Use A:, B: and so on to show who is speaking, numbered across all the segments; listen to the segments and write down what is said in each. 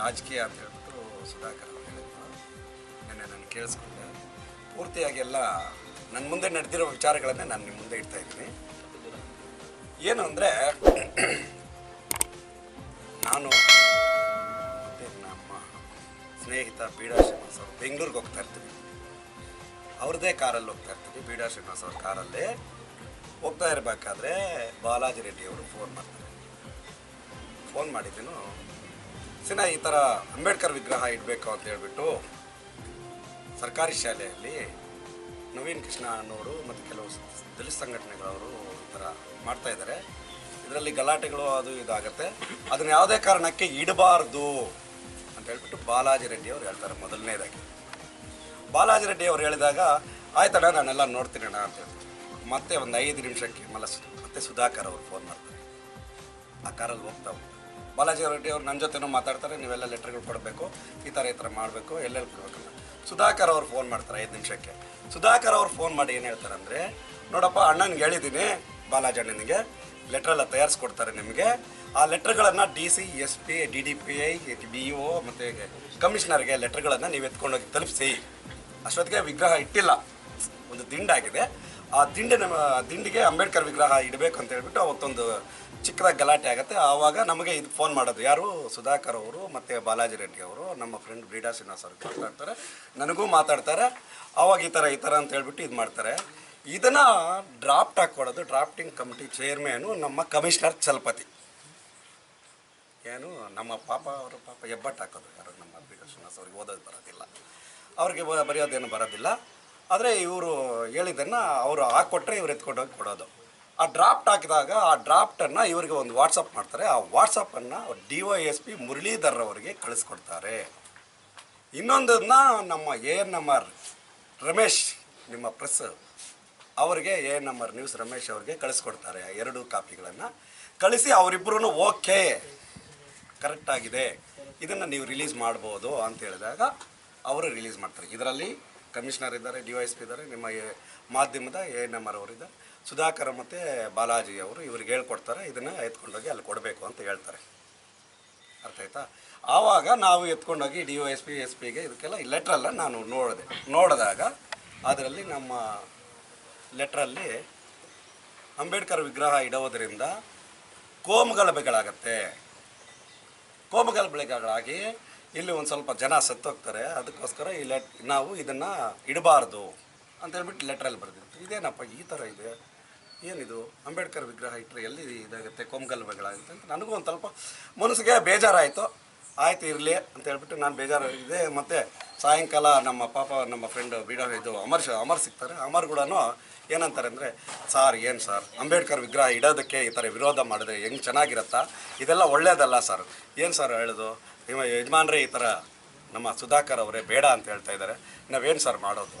A: ರಾಜಕೀಯ ಅಂತ ಹೇಳ್ಬಿಟ್ಟು ಸುಧಾಕರ್ ಅವರು ಹೇಳಿದ್ರು. ನಿನ್ನೆ ನಾನು ಕೇಳಿಸ್ಕೊಂಡೆ. ಪೂರ್ತಿಯಾಗಿ ಎಲ್ಲ ನನ್ನ ಮುಂದೆ ನಡೆದಿರೋ ವಿಚಾರಗಳನ್ನೇ ನಾನು ನಿಮ್ಮ ಮುಂದೆ ಇಡ್ತಾ ಇದ್ದೀನಿ. ಏನು ಅಂದರೆ, ನಾನು ಮತ್ತು ನಮ್ಮ ಸ್ನೇಹಿತ ಬೀಡಾ ಶ್ರೀನಿವಾಸ್ ಅವರು ಬೆಂಗಳೂರಿಗೆ ಹೋಗ್ತಾ ಇರ್ತೀವಿ. ಅವ್ರದ್ದೇ ಕಾರಲ್ಲಿ ಹೋಗ್ತಾ ಇರ್ತೀವಿ, ಬೀಡಾ ಶ್ರೀನಿವಾಸ್ ಅವ್ರ ಕಾರಲ್ಲಿ. ಹೋಗ್ತಾ ಇರಬೇಕಾದ್ರೆ ಬಾಲಾಜಿ ರೆಡ್ಡಿ ಅವರು ಫೋನ್ ಮಾಡ್ತಾರೆ. ಫೋನ್ ಮಾಡಿದ್ದೀನು ಸಿನ ಈ ಥರ ಅಂಬೇಡ್ಕರ್ ವಿಗ್ರಹ ಇಡಬೇಕು ಅಂತ ಹೇಳ್ಬಿಟ್ಟು ಸರ್ಕಾರಿ ಶಾಲೆಯಲ್ಲಿ ನವೀನ್ ಕೃಷ್ಣ ಅನ್ನೋರು ಮತ್ತು ಕೆಲವು ದಲಿತ ಸಂಘಟನೆಗಳವರು ಈ ಥರ ಮಾಡ್ತಾ ಇದ್ದಾರೆ. ಇದರಲ್ಲಿ ಗಲಾಟೆಗಳು ಅದು ಇದಾಗುತ್ತೆ. ಅದನ್ನ ಯಾವುದೇ ಕಾರಣಕ್ಕೆ ಇಡಬಾರ್ದು ಅಂತ ಹೇಳ್ಬಿಟ್ಟು ಬಾಲಾಜಿ ರೆಡ್ಡಿ ಅವರು ಹೇಳ್ತಾರೆ ಮೊದಲನೇದಾಗಿ. ಬಾಲಾಜಿ ರೆಡ್ಡಿ ಅವರು ಹೇಳಿದಾಗ, ಆಯ್ತಣ್ಣ, ನಾನೆಲ್ಲ ನೋಡ್ತೀನಿ ಅಂತ ಹೇಳ್ತೀನಿ ಮತ್ತೆ ಒಂದು ಐದು ನಿಮಿಷಕ್ಕೆ ಮಲ ಮತ್ತೆ ಸುಧಾಕರ್ ಅವರು ಫೋನ್ ಮಾಡ್ತಾರೆ. ಆ ಕಾರಲ್ಲಿ ಹೋಗ್ತಾ ಹೋಗ್ತಾರೆ ಬಾಲಾಜಿ ರೆಡ್ಡಿ ಅವ್ರು ನನ್ನ ಜೊತೆನೂ ಮಾತಾಡ್ತಾರೆ, ನೀವೆಲ್ಲ ಲೆಟರ್ಗಳು ಕೊಡಬೇಕು, ಈ ಥರ ಈ ಥರ ಮಾಡಬೇಕು, ಎಲ್ಲೆಲ್ಲಿ ಕೊಡಬೇಕು ಅಂತ. ಸುಧಾಕರ್ ಅವ್ರು ಫೋನ್ ಮಾಡ್ತಾರೆ ಐದು ನಿಮಿಷಕ್ಕೆ. ಸುಧಾಕರ್ ಅವ್ರು ಫೋನ್ ಮಾಡಿ ಏನು ಹೇಳ್ತಾರೆ ಅಂದರೆ ನೋಡಪ್ಪ, ಅಣ್ಣನಿಗೆ ಹೇಳಿದ್ದೀನಿ ಬಾಲಾಜಿ ಅಣ್ಣನಿಗೆ, ಲೆಟ್ರೆಲ್ಲ ತಯಾರಿಸ್ಕೊಡ್ತಾರೆ ನಿಮಗೆ. ಆ ಲೆಟ್ರ್ಗಳನ್ನು D C, S P, D D P I, B O ಮತ್ತು ಕಮಿಷನರ್ಗೆ ಲೆಟ್ರ್ಗಳನ್ನು ನೀವು ಎತ್ಕೊಂಡೋಗಿ ತಲುಪಿಸಿ. ಅಷ್ಟೊತ್ತಿಗೆ ವಿಗ್ರಹ ಇಟ್ಟಿಲ್ಲ. ಒಂದು ದಿಂಡಾಗಿದೆ ಆ ದಿಂಡಿನ ದಿಂಡಿಗೆ ಅಂಬೇಡ್ಕರ್ ವಿಗ್ರಹ ಇಡಬೇಕು ಅಂತ ಹೇಳ್ಬಿಟ್ಟು ಅವತ್ತೊಂದು ಚಿಕ್ಕದಾಗಿ ಗಲಾಟೆ ಆಗುತ್ತೆ. ಆವಾಗ ನಮಗೆ ಇದು ಫೋನ್ ಮಾಡೋದು ಯಾರು? ಸುಧಾಕರ್ ಅವರು ಮತ್ತು ಬಾಲಾಜಿ ರೆಡ್ಡಿ ಅವರು, ನಮ್ಮ ಫ್ರೆಂಡ್ ಬ್ರೀಡಾ ಶ್ರೀನಿವಾಸ್ ಅವರು ಮಾತಾಡ್ತಾರೆ. ನನಗೂ ಮಾತಾಡ್ತಾರೆ. ಆವಾಗ ಈ ಥರ ಈ ಥರ ಅಂತ ಹೇಳ್ಬಿಟ್ಟು ಇದು ಮಾಡ್ತಾರೆ. ಇದನ್ನು ಡ್ರಾಫ್ಟ್ ಹಾಕ್ಕೊಡೋದು ಡ್ರಾಫ್ಟಿಂಗ್ ಕಮಿಟಿ ಚೇರ್ಮೇನು ನಮ್ಮ ಕಮಿಷನರ್ ಚಲಪತಿ. ಏನು, ನಮ್ಮ ಪಾಪ ಅವರ ಪಾಪ ಹೆಬ್ಬಟ್ಟು ಹಾಕೋದು ಯಾರು? ನಮ್ಮ ಬ್ರೀಡಾ ಶ್ರೀನಿವಾಸ್ ಅವ್ರಿಗೆ ಓದೋದು ಬರೋದಿಲ್ಲ. ಅವ್ರಿಗೆ ಬರೆಯೋದೇನು ಬರೋದಿಲ್ಲ. ಆದರೆ ಇವರು ಹೇಳಿದ್ದನ್ನು ಅವರು ಹಾಕ್ಕೊಟ್ರೆ ಇವ್ರು ಎತ್ಕೊಂಡೋಗಿ ಕೊಡೋದು. ಆ ಡ್ರಾಫ್ಟ್ ಹಾಕಿದಾಗ ಆ ಡ್ರಾಫ್ಟನ್ನು ಇವರಿಗೆ ಒಂದು ವಾಟ್ಸಪ್ ಮಾಡ್ತಾರೆ. ಆ ವಾಟ್ಸಪ್ಪನ್ನು D Y S P Muralidhar ಅವರಿಗೆ ಕಳಿಸ್ಕೊಡ್ತಾರೆ. ಇನ್ನೊಂದನ್ನ ನಮ್ಮ A N M R Ramesh, ನಿಮ್ಮ ಪ್ರೆಸ್ ಅವರಿಗೆ A N M R news Ramesh ಅವರಿಗೆ ಕಳಿಸ್ಕೊಡ್ತಾರೆ ಎರಡು ಕಾಪಿಗಳನ್ನು. ಕಳಿಸಿ ಅವರಿಬ್ಬರೂ ಓಕೆ. ಕರೆಕ್ಟಾಗಿದೆ ಇದನ್ನು ನೀವು ರಿಲೀಸ್ ಮಾಡ್ಬೋದು ಅಂತ ಹೇಳಿದಾಗ ಅವರು ರಿಲೀಸ್ ಮಾಡ್ತಾರೆ. ಇದರಲ್ಲಿ ಕಮಿಷನರ್ ಇದ್ದಾರೆ, ಡಿ ವೈ ಎಸ್ ಪಿ ಇದ್ದಾರೆ, ನಿಮ್ಮ ಮಾಧ್ಯಮದ ಎ ಎನ್ ಎಂ ಆರ್ ಅವರಿದ್ದಾರೆ ಸುಧಾಕರ್ ಮತ್ತು ಬಾಲಾಜಿ ಅವರು ಇವ್ರಿಗೆ ಹೇಳ್ಕೊಡ್ತಾರೆ, ಇದನ್ನು ಎತ್ಕೊಂಡೋಗಿ ಅಲ್ಲಿ ಕೊಡಬೇಕು ಅಂತ ಹೇಳ್ತಾರೆ. ಅರ್ಥ ಆಯ್ತಾ? ಆವಾಗ ನಾವು ಎತ್ಕೊಂಡೋಗಿ D Y S P, S ಪಿಗೆ ಇದಕ್ಕೆಲ್ಲ ಲೆಟ್ರೆಲ್ಲ ನಾನು ನೋಡಿದೆ, ನೋಡಿದಾಗ ಅದರಲ್ಲಿ ನಮ್ಮ ಲೆಟ್ರಲ್ಲಿ ಅಂಬೇಡ್ಕರ್ ವಿಗ್ರಹ ಇಡೋದರಿಂದ ಕೋಮುಗಳ ಬೆಗಳಾಗತ್ತೆ ಕೋಮುಗಲಭೆಗಳಾಗತ್ತೆ. ಕೋಮುಗಲಭೆಗಳಾಗಿ ಇಲ್ಲಿ ಒಂದು ಸ್ವಲ್ಪ ಜನ ಸತ್ತೋಗ್ತಾರೆ, ಅದಕ್ಕೋಸ್ಕರ ಈ ಲೆಟ್ ನಾವು ಇದನ್ನು ಇಡಬಾರ್ದು ಅಂತ ಹೇಳ್ಬಿಟ್ಟು ಲೆಟ್ರಲ್ಲಿ ಬರೆದಿತ್ತು ಇದೇನಪ್ಪ ಈ ಥರ ಇದೆ? ಏನಿದು? ಅಂಬೇಡ್ಕರ್ ವಿಗ್ರಹ ಇಟ್ಟರೆ ಎಲ್ಲಿ ಇದಾಗುತ್ತೆ? ಕೋಮುಗಲಭೆಗಳಾಗುತ್ತೆ ಅಂತ ನನಗೂ ಒಂದು ಸ್ವಲ್ಪ ಮನಸ್ಸಿಗೆ ಬೇಜಾರಾಯಿತು. ಆಯ್ತು, ಇರಲಿ ಅಂತ ಹೇಳ್ಬಿಟ್ಟು ನಾನು ಇದೆ ಮತ್ತು ಸಾಯಂಕಾಲ ನಮ್ಮ ಪಾಪ, ನಮ್ಮ ಫ್ರೆಂಡ್ ಬಿಡೋ ಇದು ಅಮರ್ ಅಮರ್ ಸಿಗ್ತಾರೆ. ಅಮರ್ ಕೂಡ ಏನಂತಾರೆ ಅಂದರೆ, ಸಾರ್, ಏನು ಸರ್? ಅಂಬೇಡ್ಕರ್ ವಿಗ್ರಹ ಇಡೋದಕ್ಕೆ ಈ ಥರ ವಿರೋಧ ಮಾಡಿದ್ರೆ ಹೆಂಗೆ ಚೆನ್ನಾಗಿರುತ್ತಾ? ಇದೆಲ್ಲ ಒಳ್ಳೆಯದಲ್ಲ ಸರ್. ಏನು ಸರ್ ಹೇಳೋದು? ನಿಮ್ಮ ಯಜಮಾನ್ರೇ ಈ ಥರ ನಮ್ಮ ಸುಧಾಕರ್ ಅವರೇ ಬೇಡ ಅಂತ ಹೇಳ್ತಾ ಇದ್ದಾರೆ. ನಾವೇನು ಸರ್ ಮಾಡೋದು?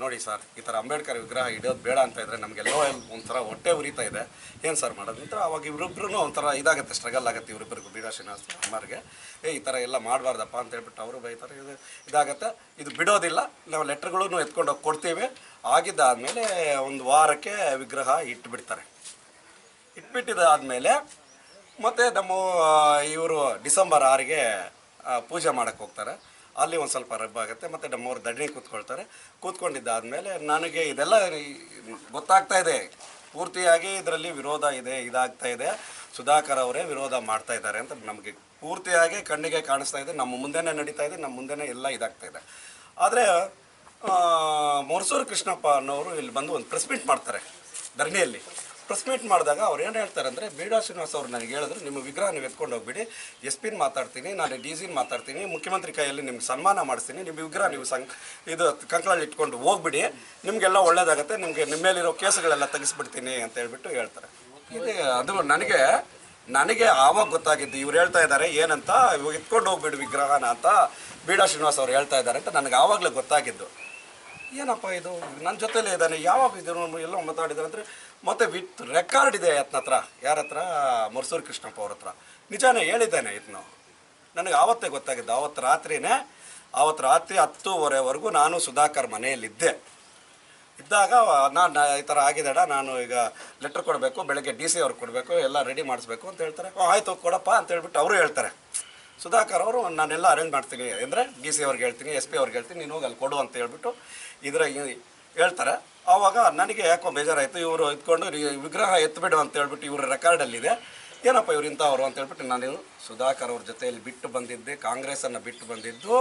A: ನೋಡಿ ಸರ್ ಈ ಥರ ಅಂಬೇಡ್ಕರ್ ವಿಗ್ರಹ ಇಡೋದು ಬೇಡ ಅಂತ ಇದ್ದರೆ ನಮಗೆಲ್ಲೋ ಒಂಥರ ಹೊಟ್ಟೆ ಉರಿತಾ ಇದೆ. ಏನು ಸರ್ ಮಾಡೋದು? ಅಂತ ಅವಾಗ ಇವರಿಬ್ರು ಒಂಥರ ಇದಾಗುತ್ತೆ ಸ್ಟ್ರಗಲ್ ಆಗುತ್ತೆ ಇವರಿಬ್ಬರಿಗೂ ಬೀಡ ಶ್ರೀನಿವಾಸ ಅಮ್ಮರಿಗೆ ಏ, ಈ ಥರ ಎಲ್ಲ ಮಾಡಬಾರ್ದಪ್ಪ ಅಂತ ಹೇಳ್ಬಿಟ್ಟು ಅವರು ಬೈತಾರೆ. ಇದು ಇದಾಗುತ್ತೆ. ಇದು ಬಿಡೋದಿಲ್ಲ. ನಾವು ಲೆಟ್ರ್ಗಳೂ ಎತ್ಕೊಂಡು ಹೋಗಿ ಕೊಡ್ತೀವಿ. ಆಗಿದ್ದಾದಮೇಲೆ ಒಂದು ವಾರಕ್ಕೆ ವಿಗ್ರಹ ಇಟ್ಬಿಡ್ತಾರೆ. ಇಟ್ಬಿಟ್ಟಿದ್ದಾದಮೇಲೆ ಮತ್ತು ನಮ್ಮ ಇವರು ಡಿಸೆಂಬರ್ ಆರಿಗೆ ಪೂಜೆ ಮಾಡೋಕ್ಕೆ ಹೋಗ್ತಾರೆ. ಅಲ್ಲಿ ಒಂದು ಸ್ವಲ್ಪ ರಬ್ಬ ಆಗುತ್ತೆ, ಮತ್ತು ನಮ್ಮವ್ರು ದಡ್ಡಿ ಕೂತ್ಕೊಳ್ತಾರೆ. ಕೂತ್ಕೊಂಡಿದ್ದಾದಮೇಲೆ ನನಗೆ ಇದೆಲ್ಲ ಗೊತ್ತಾಗ್ತಾ ಇದೆ. ಪೂರ್ತಿಯಾಗಿ ಇದರಲ್ಲಿ ವಿರೋಧ ಇದೆ, ಇದಾಗ್ತಾ ಇದೆ. ಸುಧಾಕರ್ ಅವರೇ ವಿರೋಧ ಮಾಡ್ತಾ ಇದ್ದಾರೆ ಅಂತ ನಮಗೆ ಪೂರ್ತಿಯಾಗಿ ಕಣ್ಣಿಗೆ ಕಾಣಿಸ್ತಾ ಇದೆ. ನಮ್ಮ ಮುಂದೆನೇ ನಡೀತಾ ಇದೆ, ನಮ್ಮ ಮುಂದೆನೇ ಎಲ್ಲ ಇದಾಗ್ತಾ ಇದೆ. ಆದರೆ ಮೊರಸೂರು ಕೃಷ್ಣಪ್ಪ ಅನ್ನೋರು ಇಲ್ಲಿ ಬಂದು ಒಂದು ಪ್ರೆಸ್ ಮೀಟ್ ಮಾಡ್ತಾರೆ, ಧರಣಿಯಲ್ಲಿ. ಪ್ರೆಸ್ ಮೀಟ್ ಮಾಡಿದಾಗ ಅವ್ರು ಏನು ಹೇಳ್ತಾರೆ ಅಂದರೆ ಬೀಡಾ ಶ್ರೀನಿವಾಸ ಅವರು ನನಗೆ ಹೇಳಿದ್ರು, ನಿಮ್ಮ ವಿಗ್ರಹ ನೀವು ಎತ್ಕೊಂಡು ಹೋಗ್ಬಿಡಿ. ಎಸ್ ಪಿನ ಮಾತಾಡ್ತೀನಿ, ನಾನು ಡಿ ಮಾತಾಡ್ತೀನಿ, ಮುಖ್ಯಮಂತ್ರಿ ಕೈಯಲ್ಲಿ ನಿಮ್ಗೆ ಸನ್ಮಾನ ಮಾಡಿಸ್ತೀನಿ, ನಿಮ್ಮ ವಿಗ್ರಹ ನೀವು ಸಂ ಇದು ಕಂಕಳಲ್ಲಿ ಇಟ್ಕೊಂಡು ಹೋಗ್ಬಿಡಿ. ನಿಮಗೆಲ್ಲ ಒಳ್ಳೇದಾಗುತ್ತೆ, ನಿಮಗೆ ನಿಮ್ಮ ಮೇಲಿರೋ ಕೇಸುಗಳೆಲ್ಲ ತೆಗಿಸ್ಬಿಡ್ತೀನಿ ಅಂತ ಹೇಳ್ಬಿಟ್ಟು ಹೇಳ್ತಾರೆ. ಇದು ಅದು ನನಗೆ ನನಗೆ ಆವಾಗ ಗೊತ್ತಾಗಿದ್ದು, ಇವ್ರು ಹೇಳ್ತಾ ಇದ್ದಾರೆ, ಏನಂತ ಇವಾಗ ಎತ್ಕೊಂಡು ಹೋಗ್ಬಿಡು ವಿಗ್ರಹನ ಅಂತ ಬೀಡಾ ಶ್ರೀನಿವಾಸ್ ಅವ್ರು ಹೇಳ್ತಾ ಇದ್ದಾರೆ ಅಂತ ನನಗೆ ಆವಾಗಲೇ ಗೊತ್ತಾಗಿದ್ದು. ಏನಪ್ಪ ಇದು? ನನ್ನ ಜೊತೆಲೇ ಇದ್ದಾನೆ. ಯಾವಾಗ ಇದನ್ನು ಎಲ್ಲ ಮಾತಾಡಿದ್ದಾರೆ ಅಂದರೆ ಮತ್ತೆ ವಿತ್ ರೆಕಾರ್ಡ್ ಇದೆ ಆತನ ಹತ್ರ. ಯಾರ ಹತ್ರ? ಮರ್ಸೂರು ಕೃಷ್ಣಪ್ಪ ಅವ್ರ ಹತ್ರ. ನಿಜಾನೇ ಹೇಳಿದ್ದಾನೆ ಇದನ್ನು ನನಗೆ ಆವತ್ತೇ ಗೊತ್ತಾಗಿದ್ದು ಆವತ್ತು ರಾತ್ರಿನೇ ಆವತ್ತು ರಾತ್ರಿ ಹತ್ತುವರೆವರೆಗೂ ನಾನು ಸುಧಾಕರ್ ಮನೆಯಲ್ಲಿದ್ದೆ. ಇದ್ದಾಗ ನಾನು ಈ ಥರ ಆಗಿದಡ, ನಾನು ಈಗ ಲೆಟ್ರ್ ಕೊಡಬೇಕು, ಬೆಳಗ್ಗೆ ಡಿ ಸಿ ಅವ್ರಿಗೆ ಕೊಡಬೇಕು, ಎಲ್ಲ ರೆಡಿ ಮಾಡಿಸ್ಬೇಕು ಅಂತ ಹೇಳ್ತಾರೆ. ಆಯ್ತು, ಕೊಡಪ್ಪ ಅಂತ ಹೇಳ್ಬಿಟ್ಟು ಅವರು ಹೇಳ್ತಾರೆ. ಸುಧಾಕರ್ ಅವರು, ನಾನೆಲ್ಲ ಅರೇಂಜ್ ಮಾಡ್ತೀನಿ. ಅಂದರೆ ಡಿ ಸಿ ಅವ್ರಿಗೆ ಹೇಳ್ತೀನಿ ಎಸ್ ಪಿ ಅವ್ರಿಗೆ ಹೇಳ್ತೀನಿ, ನೀನು ಹೋಗಿ ಅಲ್ಲಿ ಕೊಡು ಅಂತ ಹೇಳ್ಬಿಟ್ಟು ಇದರ ಹೇಳ್ತಾರೆ. ಆವಾಗ ನನಗೆ ಯಾಕೋ ಬೇಜಾರಾಯಿತು, ಇವರು ಇದ್ಕೊಂಡು ವಿಗ್ರಹ ಎತ್ತಬಿಡು ಅಂತ ಹೇಳ್ಬಿಟ್ಟು ಇವ್ರ ರೆಕಾರ್ಡಲ್ಲಿದೆ ಏನಪ್ಪ ಇವ್ರು ಇಂಥವ್ರು ಅಂತ ಹೇಳ್ಬಿಟ್ಟು ನಾನು ಸುಧಾಕರ್ ಅವ್ರ ಜೊತೆಯಲ್ಲಿ ಬಿಟ್ಟು ಬಂದಿದ್ದೆ ಕಾಂಗ್ರೆಸ್ಸನ್ನು ಬಿಟ್ಟು ಬಂದಿದ್ದು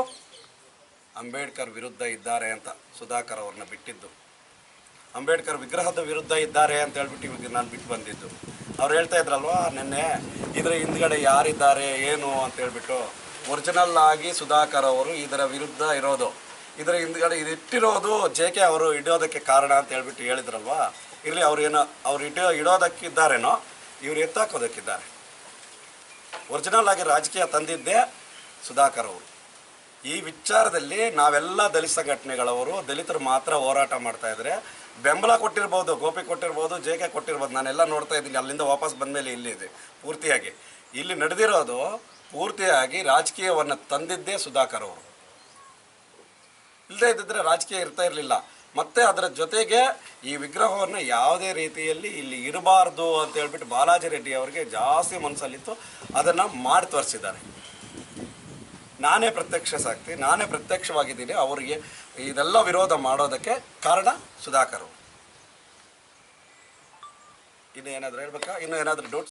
A: ಅಂಬೇಡ್ಕರ್ ವಿರುದ್ಧ ಇದ್ದಾರೆ ಅಂತ ಸುಧಾಕರ್ ಅವ್ರನ್ನ ಬಿಟ್ಟಿದ್ದು. ಅಂಬೇಡ್ಕರ್ ವಿಗ್ರಹದ ವಿರುದ್ಧ ಇದ್ದಾರೆ ಅಂತ ಹೇಳ್ಬಿಟ್ಟು ಇವಾಗ ನಾನು ಬಿಟ್ಟು ಬಂದಿದ್ದು. ಅವ್ರು ಹೇಳ್ತಾ ಇದ್ರಲ್ವಾ, ನಿನ್ನೆ ಇದರ ಹಿಂದ್ಗಡೆ ಯಾರಿದ್ದಾರೆ, ಏನು ಅಂತ ಹೇಳ್ಬಿಟ್ಟು ಒರಿಜಿನಲ್ ಆಗಿ ಸುಧಾಕರ್ ಅವರು ಇದರ ವಿರುದ್ಧ ಇರೋದು. ಇದರ ಹಿಂದ್ಗಡೆ ಇದಿಟ್ಟಿರೋದು ಜೆ ಕೆ ಅವರು ಇಡೋದಕ್ಕೆ ಕಾರಣ ಅಂತ ಹೇಳ್ಬಿಟ್ಟು ಹೇಳಿದ್ರಲ್ವಾ? ಇರಲಿ, ಅವ್ರು ಏನೋ, ಅವ್ರು ಇಡೋ ಇಡೋದಕ್ಕಿದ್ದಾರೇನೋ ಇವ್ರು ಎತ್ತಾಕೋದಕ್ಕಿದ್ದಾರೆ. ಒರಿಜಿನಲ್ ಆಗಿ ರಾಜಕೀಯ ತಂದಿದ್ದೇ ಸುಧಾಕರ್ ಅವರು. ಈ ವಿಚಾರದಲ್ಲಿ ನಾವೆಲ್ಲ ದಲಿತ ಘಟನೆಗಳವರು ದಲಿತರು ಮಾತ್ರ ಹೋರಾಟ ಮಾಡ್ತಾ ಇದ್ರೆ, ಬೆಂಬಲ ಕೊಟ್ಟಿರ್ಬೋದು, ಗೋಪಿ ಕೊಟ್ಟಿರ್ಬೋದು ಜೆ ಕೆ ಕೊಟ್ಟಿರ್ಬೋದು, ನಾನೆಲ್ಲ ನೋಡ್ತಾ ಇದ್ದೀನಿ, ಅಲ್ಲಿಂದ ವಾಪಸ್ ಬಂದ ಮೇಲೆ ಇಲ್ಲಿದೆ ಪೂರ್ತಿಯಾಗಿ. ಇಲ್ಲಿ ನಡೆದಿರೋದು ಪೂರ್ತಿಯಾಗಿ ರಾಜಕೀಯವನ್ನು ತಂದಿದ್ದೇ ಸುಧಾಕರ್ ಅವರು. ಇಲ್ಲದೇ ಇದ್ದಿದ್ರೆ ರಾಜಕೀಯ ಇರ್ತಾ ಇರಲಿಲ್ಲ. ಮತ್ತೆ ಅದರ ಜೊತೆಗೆ ಈ ವಿಗ್ರಹವನ್ನು ಯಾವುದೇ ರೀತಿಯಲ್ಲಿ ಇಲ್ಲಿ ಇರಬಾರ್ದು ಅಂತ ಹೇಳ್ಬಿಟ್ಟು ಬಾಲಾಜಿ ರೆಡ್ಡಿ ಅವರಿಗೆ ಜಾಸ್ತಿ ಮನಸ್ಸಲ್ಲಿತ್ತು. ಅದನ್ನು ಮಾಡಿ ತೋರಿಸಿದ್ದಾರೆ. ನಾನೇ ಪ್ರತ್ಯಕ್ಷ ಸಾಕ್ತಿ, ನಾನೇ ಪ್ರತ್ಯಕ್ಷವಾಗಿದ್ದೀನಿ, ಅವರಿಗೆ ಇದೆಲ್ಲ ವಿರೋಧ ಮಾಡೋದಕ್ಕೆ ಕಾರಣ ಸುಧಾಕರ್ ಇನ್ನು ಏನಾದರೂ ಹೇಳ್ಬೇಕಾ? ಇನ್ನು ಏನಾದರೂ ಡೌಟ್